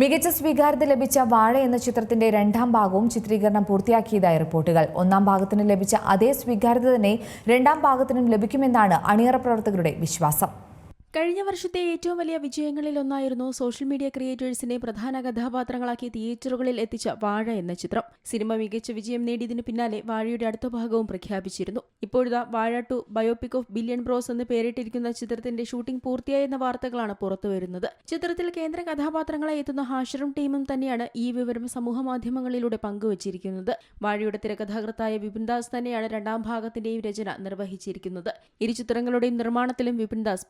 മികച്ച സ്വീകാര്യത ലഭിച്ച വാഴ എന്ന ചിത്രത്തിന്റെ രണ്ടാം ഭാഗവും ചിത്രീകരണം പൂർത്തിയാക്കിയതായി റിപ്പോർട്ടുകൾ. ഒന്നാം ഭാഗത്തിന് ലഭിച്ച അതേ സ്വീകാര്യത തന്നെ രണ്ടാം ഭാഗത്തിനും ലഭിക്കുമെന്നാണ് അണിയറ പ്രവർത്തകരുടെ വിശ്വാസം. കഴിഞ്ഞ വർഷത്തെ ഏറ്റവും വലിയ വിജയങ്ങളിൽ ഒന്നായിരുന്നു സോഷ്യൽ മീഡിയ ക്രിയേറ്റേഴ്സിനെ പ്രധാന കഥാപാത്രങ്ങളാക്കി തിയേറ്ററുകളിൽ എത്തിച്ച വാഴ എന്ന ചിത്രം. സിനിമ മികച്ച വിജയം നേടിയതിനു പിന്നാലെ വാഴയുടെ അടുത്ത ഭാഗവും പ്രഖ്യാപിച്ചിരുന്നു. ഇപ്പോഴിതാ Vaazha two biopic of billion bros എന്ന് പേരിട്ടിരിക്കുന്ന ചിത്രത്തിന്റെ ഷൂട്ടിംഗ് പൂർത്തിയായെന്ന വാർത്തകളാണ് പുറത്തുവരുന്നത്. ചിത്രത്തിൽ കേന്ദ്ര കഥാപാത്രങ്ങളെ എത്തുന്ന ഹാഷറും ടീമും തന്നെയാണ് ഈ വിവരം സമൂഹമാധ്യമങ്ങളിലൂടെ പങ്കുവച്ചിരിക്കുന്നത്. വാഴയുടെ തിരക്കഥാകൃത്തായ വിപിൻദാസ് തന്നെയാണ് രണ്ടാം ഭാഗത്തിന്റെയും രചന നിർവഹിച്ചിരിക്കുന്നത്. ഇരു ചിത്രങ്ങളുടെയും നിർമ്മാണത്തിലും വിപിൻ ദാസ്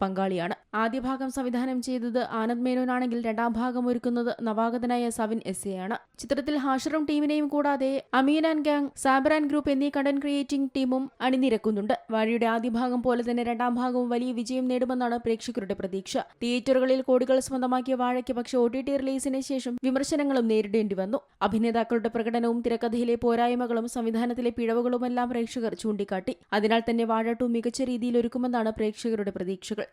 പങ്കാളിയാണ് ആദ്യ ഭാഗം സംവിധാനം ചെയ്തത് ആനന്ദ് മേനോനാണെങ്കിൽ രണ്ടാം ഭാഗം ഒരുക്കുന്നത് നവാഗതനായ സവിൻ എസ് ആണ്. ചിത്രത്തിൽ ഹാഷറും ടീമിനെയും കൂടാതെ Ameen and gang Sabaran group എന്നീ കണ്ടന്റ് ക്രിയേറ്റിംഗ് ടീമും അണിനിരക്കുന്നുണ്ട്. വാഴയുടെ ആദ്യ ഭാഗം പോലെ തന്നെ രണ്ടാം ഭാഗവും വലിയ വിജയം നേടുമെന്നാണ് പ്രേക്ഷകരുടെ പ്രതീക്ഷ. തിയേറ്ററുകളിൽ കോടികൾ സ്വന്തമാക്കിയ വാഴയ്ക്ക് പക്ഷെ ഒ ടി ടി റിലീസിന് ശേഷം വിമർശനങ്ങളും നേരിടേണ്ടി വന്നു. അഭിനേതാക്കളുടെ പ്രകടനവും തിരക്കഥയിലെ പോരായ്മകളും സംവിധാനത്തിലെ പിഴവുകളുമെല്ലാം പ്രേക്ഷകർ ചൂണ്ടിക്കാട്ടി. അതിനാൽ തന്നെ വാഴ ടു മികച്ച രീതിയിൽ ഒരുക്കുമെന്നാണ് പ്രേക്ഷകരുടെ പ്രതീക്ഷകൾ.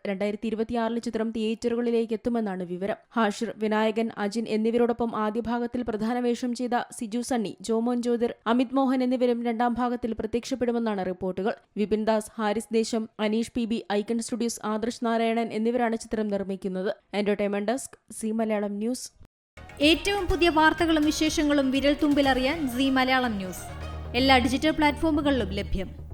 രണ്ടായിരത്തി ഇരുപത്തിയാറിൽ ചിത്രം തിയേറ്ററുകളിലേക്ക് എത്തുമെന്നാണ് വിവരം. ഹാഷിർ വിനായകൻ അജിൻ എന്നിവരോടൊപ്പം ആദ്യ ഭാഗത്തിൽ പ്രധാന വേഷം ചെയ്ത സിജു സണ്ണി ജോമോൻ ജ്യോതിർ അമിത് മോഹൻ എന്നിവരും രണ്ടാം ഭാഗത്തിൽ പ്രത്യക്ഷപ്പെടുമെന്നാണ് റിപ്പോർട്ടുകൾ. Vipin Das Haris Desam Aneesh P B icon studios Adarsh Narayanan എന്നിവരാണ് ചിത്രം നിർമ്മിക്കുന്നത്. Entertainment desk Zee Malayalam news. ഏറ്റവും പുതിയ വാർത്തകളും വിശേഷങ്ങളും വിരൽ തുമ്പിലറിയാൻ സി മലയാളം ന്യൂസ്. എല്ലാ ഡിജിറ്റൽ പ്ലാറ്റ്ഫോമുകളിലും ലഭ്യം.